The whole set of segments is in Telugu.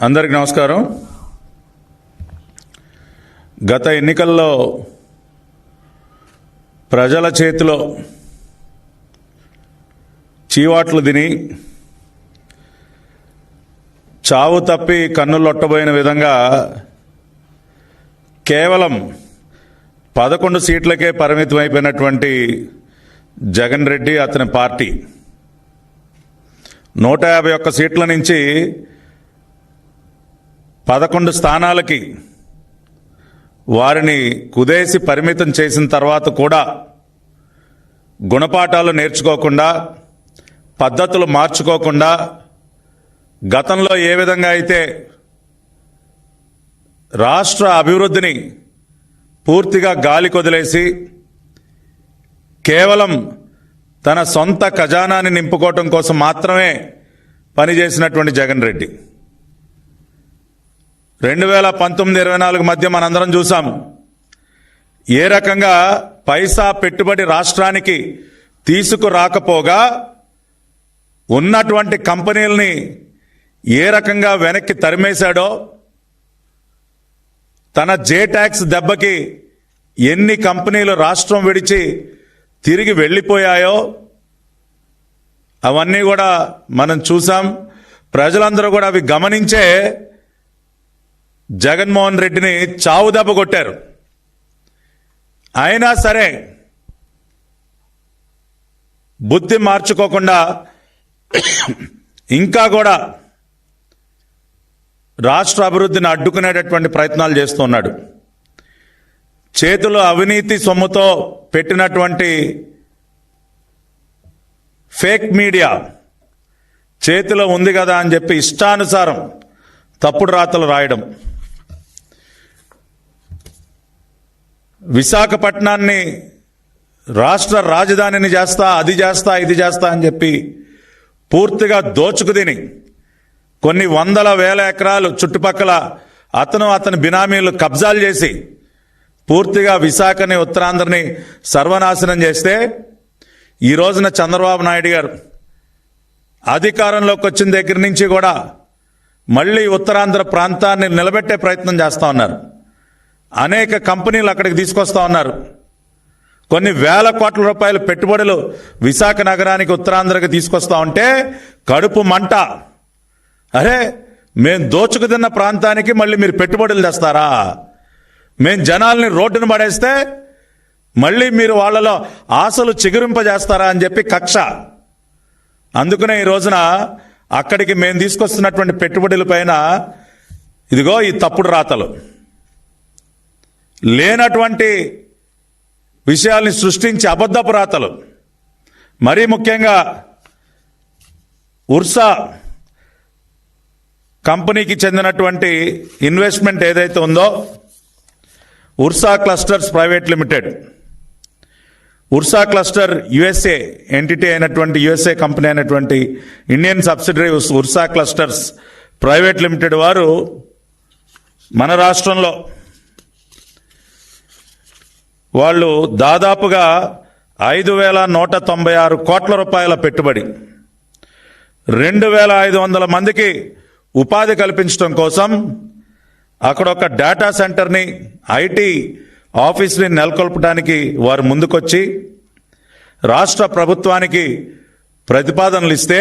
అందరికి నమస్కారం. గత ఎన్నికల్లో ప్రజల చేతిలో చీవాట్లు తిని చావు తప్పి కన్నులొట్టబోయిన విధంగా కేవలం పదకొండు సీట్లకే పరిమితమైపోయినటువంటి జగన్ రెడ్డి అతని పార్టీ. నూట యాభై ఒక్క సీట్ల నుంచి పదకొండు స్థానాలకి వారిని కుదేసి పరిమితం చేసిన తర్వాత కూడా గుణపాఠాలు నేర్చుకోకుండా పద్ధతులు మార్చుకోకుండా గతంలో ఏ విధంగా అయితే రాష్ట్ర అభివృద్ధిని పూర్తిగా గాలి కొదిలేసి కేవలం తన సొంత ఖజానాన్ని నింపుకోవటం కోసం మాత్రమే పనిచేసినటువంటి జగన్ రెడ్డి. రెండు వేల పంతొమ్మిది ఇరవై నాలుగు మధ్య మనందరం చూసాం ఏ రకంగా పైసా పెట్టుబడి రాష్ట్రానికి తీసుకురాకపోగా ఉన్నటువంటి కంపెనీలని ఏ రకంగా వెనక్కి తరిమేశాడో తన జే ట్యాక్స్ దెబ్బకి ఎన్ని కంపెనీలు రాష్ట్రం విడిచి తిరిగి వెళ్ళిపోయాయో అవన్నీ కూడా మనం చూసాం ప్రజలందరూ కూడా అవి గమనించే జగన్మోహన్ రెడ్డిని చావుదెబ్బ కొట్టారు. అయినా సరే బుద్ధి మార్చుకోకుండా ఇంకా కూడా రాష్ట్ర అభివృద్ధిని అడ్డుకునేటటువంటి ప్రయత్నాలు చేస్తున్నాడు చేతులు అవినీతి సొమ్ముతో పెట్టినటువంటి ఫేక్ మీడియా చేతిలో ఉంది కదా అని చెప్పి ఇష్టానుసారం తప్పుడు రాతలు రాయడం. విశాఖపట్నాన్ని రాష్ట్ర రాజధానిని చేస్తా అది చేస్తా ఇది చేస్తా అని చెప్పి పూర్తిగా దోచుకుదిని కొన్ని వందల వేల ఎకరాలు చుట్టుపక్కల అతను అతని బినామీలు కబ్జాలు చేసి పూర్తిగా విశాఖని ఉత్తరాంధ్రని సర్వనాశనం చేస్తే ఈ రోజున చంద్రబాబు నాయుడు గారు అధికారంలోకి వచ్చిన దగ్గర నుంచి కూడా మళ్ళీ ఉత్తరాంధ్ర ప్రాంతాన్ని నిలబెట్టే ప్రయత్నం చేస్తా ఉన్నారు. అనేక కంపెనీలు అక్కడికి తీసుకొస్తా ఉన్నారు. కొన్ని వేల కోట్ల రూపాయల పెట్టుబడులు విశాఖ నగరానికి ఉత్తరాంధ్రకి తీసుకొస్తా ఉంటే కడుపు మంట. అరే మేం దోచుకు తిన్న ప్రాంతానికి మళ్ళీ మీరు పెట్టుబడులు తెస్తారా? మేం జనాల్ని రోడ్డును పడేస్తే మళ్ళీ మీరు వాళ్ళలో ఆశలు చిగురింపజేస్తారా అని చెప్పి కక్ష. అందుకనే ఈ రోజున అక్కడికి మేము తీసుకొస్తున్నటువంటి పెట్టుబడుల పైన ఇదిగో ఈ తప్పుడు రాతలు. లేనటువంటి విషయాల్ని సృష్టించి అబద్ధపు రాతలు. మరీ ముఖ్యంగా ఉర్సా కంపెనీకి చెందినటువంటి ఇన్వెస్ట్మెంట్ ఏదైతే ఉందో Ursa clusters private limited. Ursa cluster USA entity అయినటువంటి యుఎస్ఏ కంపెనీ అయినటువంటి Indian subsidiary Ursa clusters private limited వారు మన రాష్ట్రంలో వాళ్ళు దాదాపుగా ఐదు వేల నూట తొంభై ఆరు కోట్ల రూపాయల పెట్టుబడి. రెండు వేల ఐదు వందల మందికి ఉపాధి కల్పించడం కోసం అక్కడ ఒక డేటా సెంటర్ని ఐటీ ఆఫీస్ని నెలకొల్పడానికి వారు ముందుకొచ్చి రాష్ట్ర ప్రభుత్వానికి ప్రతిపాదనలు ఇస్తే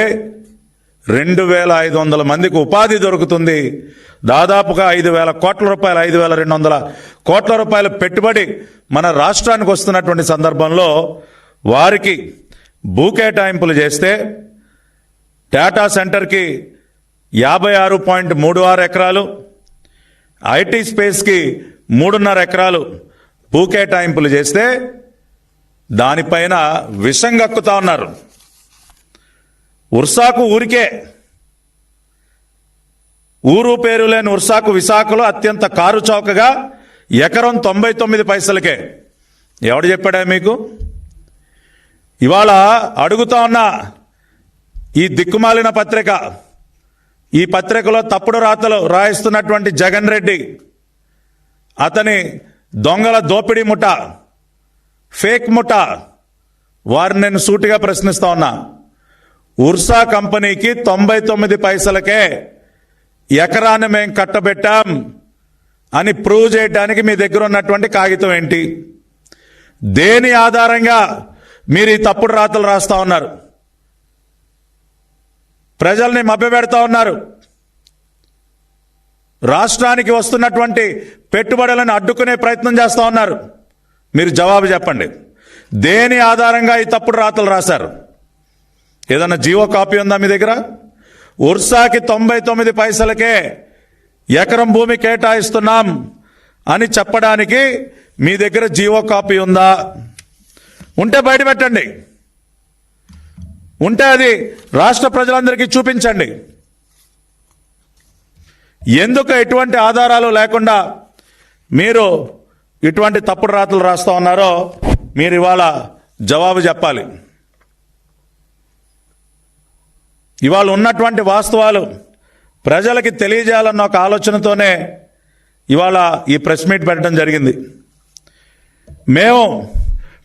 రెండు వేల ఐదు వందల మందికి ఉపాధి దొరుకుతుంది. దాదాపుగా ఐదు వేల కోట్ల రూపాయలు ఐదు వేల రెండు వందల కోట్ల రూపాయల పెట్టుబడి మన రాష్ట్రానికి వస్తున్నటువంటి సందర్భంలో వారికి భూ కేటాయింపులు చేస్తే డేటా సెంటర్కి యాభై ఆరు పాయింట్ మూడు ఆరు ఎకరాలు ఐటీ స్పేస్కి మూడున్నర ఎకరాలు భూ కేటాయింపులు చేస్తే దానిపైన విషంగక్కుతా ఉన్నారు. ఉర్సాకు ఊరికే. ఊరు పేరు లేని ఉర్సాకు విశాఖలో అత్యంత కారు చౌకగా ఎకరం తొంభై తొమ్మిది పైసలకే. ఎవడు చెప్పాడా మీకు? ఇవాళ అడుగుతా ఉన్న ఈ దిక్కుమాలిన పత్రిక ఈ పత్రికలో తప్పుడు రాతలు రాయిస్తున్నటువంటి జగన్ రెడ్డి అతని దొంగల దోపిడీ ముఠ ఫేక్ ముఠ వారిని నేను సూటిగా ప్రశ్నిస్తా ఉన్నా. ఉర్సా కంపెనీకి తొంభై తొమ్మిది పైసలకే ఎకరాన్ని మేము కట్టబెట్టాం అని ప్రూవ్ చేయడానికి మీ దగ్గర ఉన్నటువంటి కాగితం ఏంటి? దేని ఆధారంగా మీరు ఈ తప్పుడు రాతలు రాస్తా ఉన్నారు? ప్రజల్ని మభ్యపెడతా ఉన్నారు? రాష్ట్రానికి వస్తున్నటువంటి పెట్టుబడులను అడ్డుకునే ప్రయత్నం చేస్తూ ఉన్నారు? మీరు జవాబు చెప్పండి. దేని ఆధారంగా ఈ తప్పుడు రాతలు రాశారు? ఏదన్నా జీవో కాపీ ఉందా మీ దగ్గర? ఉర్సాకి తొంభై తొమ్మిది పైసలకే ఎకరం భూమి కేటాయిస్తున్నాం అని చెప్పడానికి మీ దగ్గర జీవో కాపీ ఉందా? ఉంటే బయటపెట్టండి ఉంటే అది రాష్ట్ర ప్రజలందరికీ చూపించండి. ఎందుకు ఎటువంటి ఆధారాలు లేకుండా మీరు ఇటువంటి తప్పుడు రాతలు రాస్తూ ఉన్నారో మీరు ఇవాళ జవాబు చెప్పాలి. ఇవాళ ఉన్నటువంటి వాస్తవాలు ప్రజలకి తెలియజేయాలన్న ఒక ఆలోచనతోనే ఇవాళ ఈ ప్రెస్ మీట్ పెట్టడం జరిగింది. మేము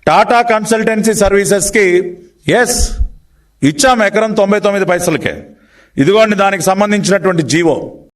టాటా కన్సల్టెన్సీ సర్వీసెస్కి ఎస్ ఇచ్చాము ఎకరం తొంభై తొమ్మిది పైసలకే. ఇదిగోండి దానికి సంబంధించినటువంటి జీవో.